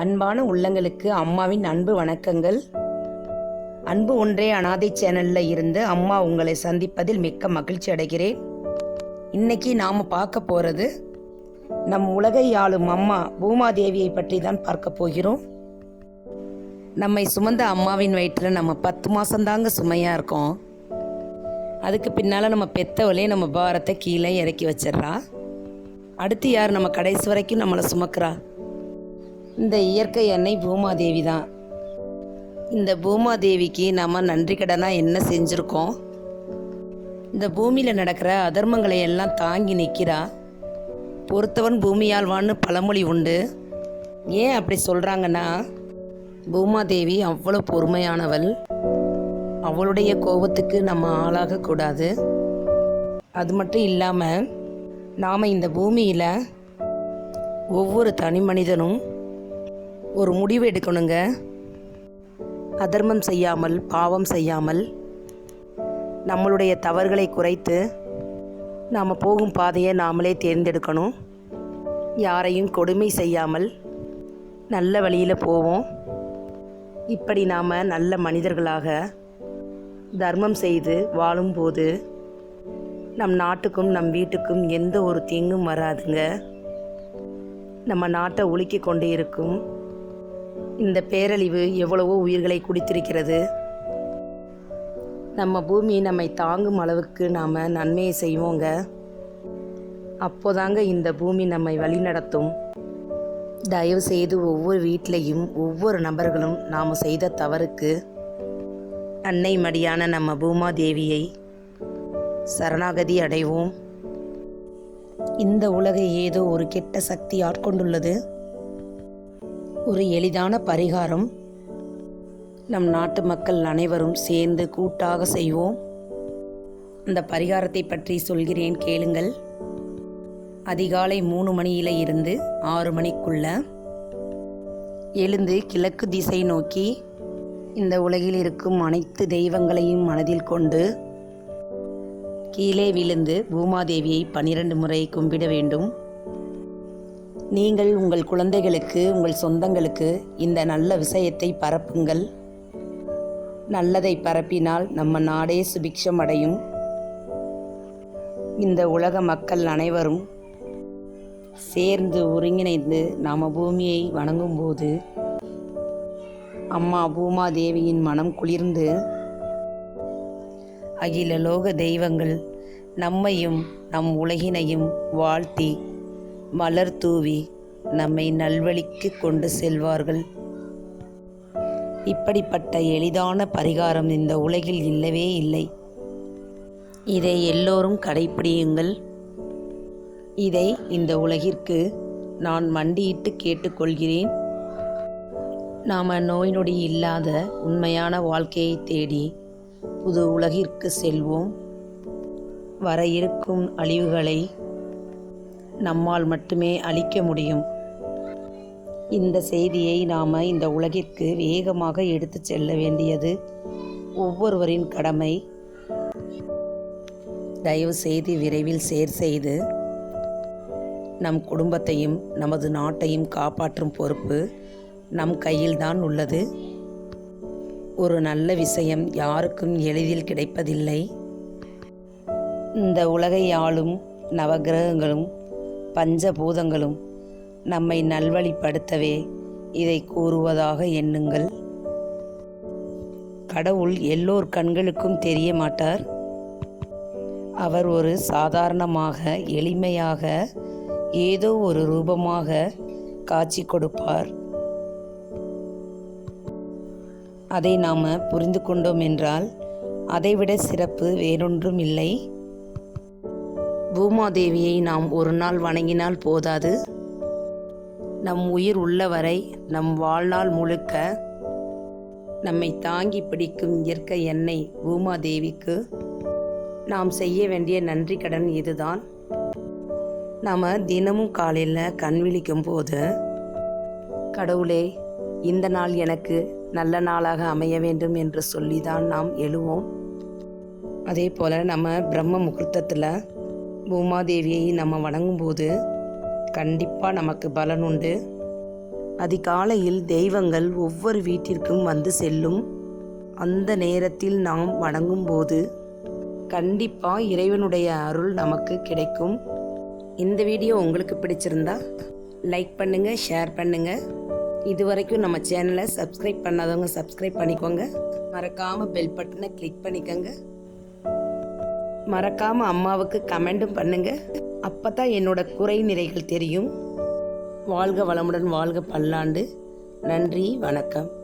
அன்பான உள்ளங்களுக்கு அம்மாவின் அன்பு வணக்கங்கள். அன்பு ஒன்றே அனாதை சேனல்ல இருந்து அம்மா உங்களை சந்திப்பதில் மிக்க மகிழ்ச்சி அடைகிறேன். இன்னைக்கு நாம் பார்க்க போகிறது நம் உலகை ஆளும் அம்மா பூமாதேவியை பற்றி தான் பார்க்க போகிறோம். நம்மை சுமந்த அம்மாவின் வயிற்றில் நம்ம பத்து மாதந்தாங்க சுமையாக இருக்கோம். அதுக்கு பின்னால் நம்ம பெத்தவளே நம்ம பாரத்தை கீழே இறக்கி வச்சிடுறா. அடுத்து யார் நம்ம கடைசி வரைக்கும் நம்மளை சுமக்கிறா? இந்த இயற்கை அன்னை பூமாதேவி தான் இந்த பூமாதேவிக்கு நம்ம நன்றி கடனாக என்ன செஞ்சுருக்கோம்? இந்த பூமியில் நடக்கிற அதர்மங்களை எல்லாம் தாங்கி நிற்கிறா பொறுத்தவன் பூமியாழ்வான்னு பழமொழி உண்டு. ஏன் அப்படி சொல்கிறாங்கன்னா பூமாதேவி அவ்வளோ பொறுமையானவள். அவளுடைய கோபத்துக்கு நம்ம ஆளாகக்கூடாது அது மட்டும் இல்லாமல் நாம் இந்த பூமியில் ஒவ்வொரு தனி மனிதனும் ஒரு முடிவு எடுக்கணுங்க. அதர்மம் செய்யாமல் பாவம் செய்யாமல் நம்மளுடைய தவறுகளை குறைத்து நாம் போகும் பாதையை நாமளே தேர்ந்தெடுக்கணும். யாரையும் கொடுமை செய்யாமல் நல்ல வழியில் போவோம். இப்படி நாம் நல்ல மனிதர்களாக தர்மம் செய்து வாழும்போது நம் நாட்டுக்கும் நம் வீட்டுக்கும் எந்த ஒரு தீங்கும் வராதுங்க. நம்ம நாட்டை உலுக்கி கொண்டே இருக்கும். இந்த பேரழிவு எவ்வளவோ உயிர்களை குடித்திருக்கிறது. நம்ம பூமி நம்மை தாங்கும் அளவுக்கு நாம் நன்மையை செய்வோங்க. அப்போதாங்க இந்த பூமி நம்மை வழிநடத்தும் தயவு செய்து ஒவ்வொரு வீட்லேயும் ஒவ்வொரு நபர்களும் நாம் செய்த தவறுக்கு அன்னை மடியான நம்ம பூமா தேவியை சரணாகதி அடைவோம். இந்த உலகை ஏதோ ஒரு கெட்ட சக்தி ஆட்கொண்டுள்ளது. ஒரு எளிதான பரிகாரம். நம் நாட்டு மக்கள் அனைவரும் சேர்ந்து கூட்டாக செய்வோம். அந்த பரிகாரத்தை பற்றி சொல்கிறேன் கேளுங்கள். அதிகாலை மூணு மணியில இருந்து ஆறு மணிக்குள்ள எழுந்து கிழக்கு திசை நோக்கி இந்த உலகில் இருக்கும் அனைத்து தெய்வங்களையும் மனதில் கொண்டு கீழே விழுந்து பூமாதேவியை பனிரெண்டு முறை கும்பிட வேண்டும். நீங்கள் உங்கள் குழந்தைகளுக்கு உங்கள் சொந்தங்களுக்கு இந்த நல்ல விஷயத்தை பரப்புங்கள். நல்லதை பரப்பினால் நம்ம நாடே சுபிக்ஷம் அடையும் இந்த உலக மக்கள் அனைவரும் சேர்ந்து ஒருங்கிணைந்து நாம் பூமியை வணங்கும்போது அம்மா பூமாதேவியின் மனம் குளிர்ந்து அகில லோக தெய்வங்கள் நம்மையும் நம் உலகினையும் வாழ்த்தி மலர் தூவி நம்மை நல்வழிக்கு கொண்டு செல்வார்கள். இப்படிப்பட்ட எளிதான பரிகாரம் இந்த உலகில் இல்லவே இல்லை. இதை எல்லோரும் கடைப்பிடியுங்கள். இதை இந்த உலகிற்கு நான் மண்டியிட்டு கேட்டுக்கொள்கிறேன். நாம் நோய் நொடி இல்லாத உண்மையான வாழ்க்கையை தேடி புது உலகிற்கு செல்வோம். வர இருக்கும் அழிவுகளை நம்மால் மட்டுமே அழிக்க முடியும். இந்த செய்தியை நாம் இந்த உலகிற்கு வேகமாக எடுத்துச் செல்ல வேண்டியது ஒவ்வொருவரின் கடமை. தயவு செய்து விரைவில் சேர் செய்து நம் குடும்பத்தையும் நமது நாட்டையும் காப்பாற்றும் பொறுப்பு நம் கையில்தான் உள்ளது. ஒரு நல்ல விஷயம் யாருக்கும் எளிதில் கிடைப்பதில்லை. இந்த உலகை ஆளும் நவகிரகங்களும் பஞ்சபூதங்களும் நம்மை நல்வழிப்படுத்தவே இதை கூறுவதாக எண்ணுங்கள். கடவுள் எல்லோர் கண்களுக்கும் தெரிய மாட்டார் அவர் ஒரு சாதாரணமாக எளிமையாக ஏதோ ஒரு ரூபமாக காட்சி கொடுப்பார். அதை நாம் புரிந்து கொண்டோம் என்றால் அதைவிட சிறப்பு வேறொன்றும் இல்லை. பூமாதேவியை நாம் ஒரு நாள் வணங்கினால் போதாது. நம் உயிர் உள்ளவரை நம் வாழ்நாள் முழுக்க நம்மை தாங்கி பிடிக்கும் இயற்கை எண்ணெய் பூமாதேவிக்கு. நாம் செய்ய வேண்டிய நன்றி கடன் இதுதான். நாம் தினமும் காலையில் கண் விழிக்கும் போது கடவுளே இந்த நாள் எனக்கு நல்ல நாளாக அமைய வேண்டும் என்று சொல்லி தான் நாம் எழுவோம். அதே போல் நம்ம பிரம்ம முகூர்த்தத்தில் பூமாதேவியை நம்ம வணங்கும்போது கண்டிப்பாக நமக்கு பலன் உண்டு அதிகாலையில் தெய்வங்கள் ஒவ்வொரு வீட்டிற்கும் வந்து செல்லும். அந்த நேரத்தில் நாம் வணங்கும்போது கண்டிப்பாக இறைவனுடைய அருள் நமக்கு கிடைக்கும். இந்த வீடியோ உங்களுக்கு பிடிச்சிருந்தா லைக் பண்ணுங்கள் ஷேர் பண்ணுங்கள் இது வரைக்கும் நம்ம சேனலை சப்ஸ்கிரைப் பண்ணாதவங்க சப்ஸ்கிரைப் பண்ணிக்கோங்க. மறக்காமல் பெல் பட்டனை கிளிக் பண்ணிக்கோங்க. மறக்காம அம்மாவுக்கு கமெண்ட்டும் பண்ணுங்க. அப்பதான் என்னோட குறை நிறைகள் தெரியும். வாழ்க வளமுடன் வாழ்க பல்லாண்டு. நன்றி வணக்கம்.